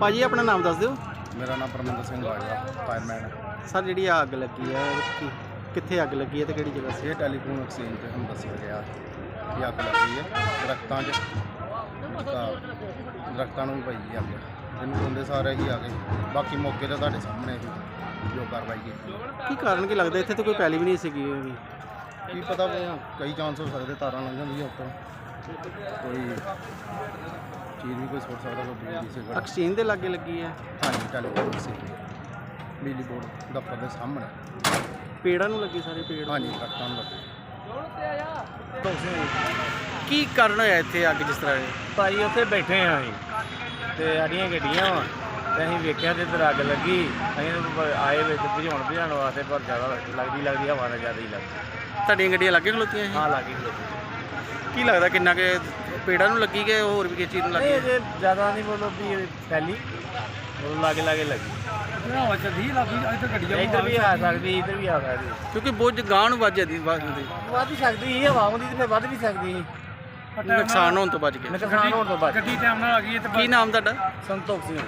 ਭਾਜੀ ਆਪਣਾ ਨਾਮ ਦੱਸ ਦਿਓ। ਮੇਰਾ ਨਾਮ ਪਰਮਿੰਦਰ ਸਿੰਘ ਬਾਜਵਾ ਫਾਇਰਮੈਨ ਸਰ ਜਿਹੜੀ ਆ ਅੱਗ ਲੱਗੀ ਹੈ ਕੀ- ਕਿੱਥੇ ਅੱਗ ਲੱਗੀ ਹੈ ਤੇ ਕਿਹੜੀ ਜਗ੍ਹਾ ਸੀ? ਇਹ ਟੈਲੀਫੋਨ ਐਕਸਚੇਂਜ ਤੇ ਸਾਨੂੰ ਦੱਸਿਆ ਗਿਆ ਕਿ ਅੱਗ ਲੱਗੀ ਹੈ ਦਰਖਤਾਂ 'ਚ। ਤਾਂ ਦਰਖਤਾਂ ਨੂੰ ਵੀ ਪਈ ਹੈ ਅੱਗ। ਜਿਹਨੂੰ ਹੁੰਦੇ ਸਾਰੇ ਹੀ ਆ ਗਏ। ਬਾਕੀ ਮੌਕੇ ਤੇ ਤੁਹਾਡੇ ਸਾਹਮਣੇ ਸੀ ਜੋ ਕਾਰਵਾਈ ਕੀਤੀ। ਕੀ ਕਾਰਨ ਕੀ ਲੱਗਦਾ? ਇੱਥੇ ਤਾਂ ਕੋਈ ਪਹਿਲੀ ਵੀ ਨਹੀਂ ਸੀਗੀ ਵੀ। ਕੀ ਪਤਾ ਵੀ ਕਈ ਚਾਂਸ ਹੋ ਸਕਦੇ ਤਾਰਾਂ ਲੰਘ ਜਾਂਦੀਆਂ ਉੱਪਰ। ਕੋਈ ਚੀਜ਼ ਵੀ ਕੋਈ ਸੁੱਟ ਸਕਦਾ ਕੋਈ ਬਿਜਲੀ ਸੇ ਗੜਾ ਐਕਸਚੇਂਜ ਦੇ ਲਾਗੇ ਲੱਗੀ ਹੈ। ਹਾਂਜੀ ਟੈਲੀਫੋਨ ਬਿਜਲੀ ਬੋਰਡ ਦਫ਼ਤਰ ਦੇ ਸਾਹਮਣੇ। ਪੇੜਾਂ ਨੂੰ ਲੱਗੀ ਸਾਰੇ ਪੇੜ। ਹਾਂਜੀ ਦਰਖਤਾਂ ਨੂੰ ਲੱਗੇ। ਕੀ ਕਾਰਨ ਹੋਇਆ ਇੱਥੇ ਅੱਗ ਜਿਸ ਤਰ੍ਹਾਂ ਇਹ? ਭਾਈ ਉੱਥੇ ਬੈਠੇ ਆ ਅਸੀਂ। ਤੇ ਸਾਡੀਆਂ ਗੱਡੀਆਂ ਵਾ। ਤੇ ਅਸੀਂ ਵੇਖਿਆ ਤੇ ਇੱਧਰ ਅੱਗ ਲੱਗੀ। ਅਸੀਂ ਬ- ਆਏ ਵਿੱਚ ਭਜਾਉਣ ਭਜਾਉਣ ਵਾਸਤੇ ਪਰ ਜ਼ਿਆਦਾ ਲੱਗਦੀ ਲੱਗਦੀ ਹਵਾ ਨਾਲ ਜ਼ਿਆਦਾ ਹੀ ਲੱਗਦੀ। ਤੁਹਾਡੀਆਂ ਗੱਡੀਆਂ ਲੱਗੇ ਖਲੋਤੀਆਂ ਇਹ ਹਾਂ ਲੱਗੀ ਕੀ ਲੱਗਦਾ ਕਿੰਨਾ ਕਿ ਪੇੜਾਂ ਨੂੰ ਲੱਗੀ ਕਿ ਹੋਰ ਵੀ ਕਿਸੇ ਚੀਜ਼ ਨੂੰ ਲੱਗੀ? ਜੇ ਜ਼ਿਆਦਾ ਨਹੀਂ ਬੋਲੋ ਵੀ ਫੈਲੀ। ਉਹ ਲਾਗੇ ਲਾਗੇ ਲੱਗੀ। ਹਵਾ ਚੱਲਦੀ ਲੱਗੀ ਇੱਥੇ ਗੱਡੀਆਂ ਇੱਧਰ ਵੀ ਆ ਸਕਦੀ। ਇੱਧਰ ਵੀ ਆ ਸਕਦੀ। ਕਿਉਂਕਿ ਬੁੱਝ ਗਾਂ ਨੂੰ ਵੱਜ ਜਾਂਦੀ ਵੱਜ ਜਾਂਦੀ। ਵੱਧ ਸਕਦੀ ਸੀ ਹਵਾ ਆਉਂਦੀ ਤੇ ਫਿਰ ਵੱਧ ਵੀ ਸਕਦੀ ਸੀ। ਨੁਕਸਾਨ ਹੋਣ ਤੋਂ ਬਚ ਕੇ ਨੁਕਸਾਨ ਹੋਣ ਤੋਂ ਬਾਅਦ ਟਾਈਮ ਨਾਲ ਆ ਗਈ ਕੀ ਨਾਮ ਤੁਹਾਡਾ? ਸੰਤੋਖ ਸਿੰਘ।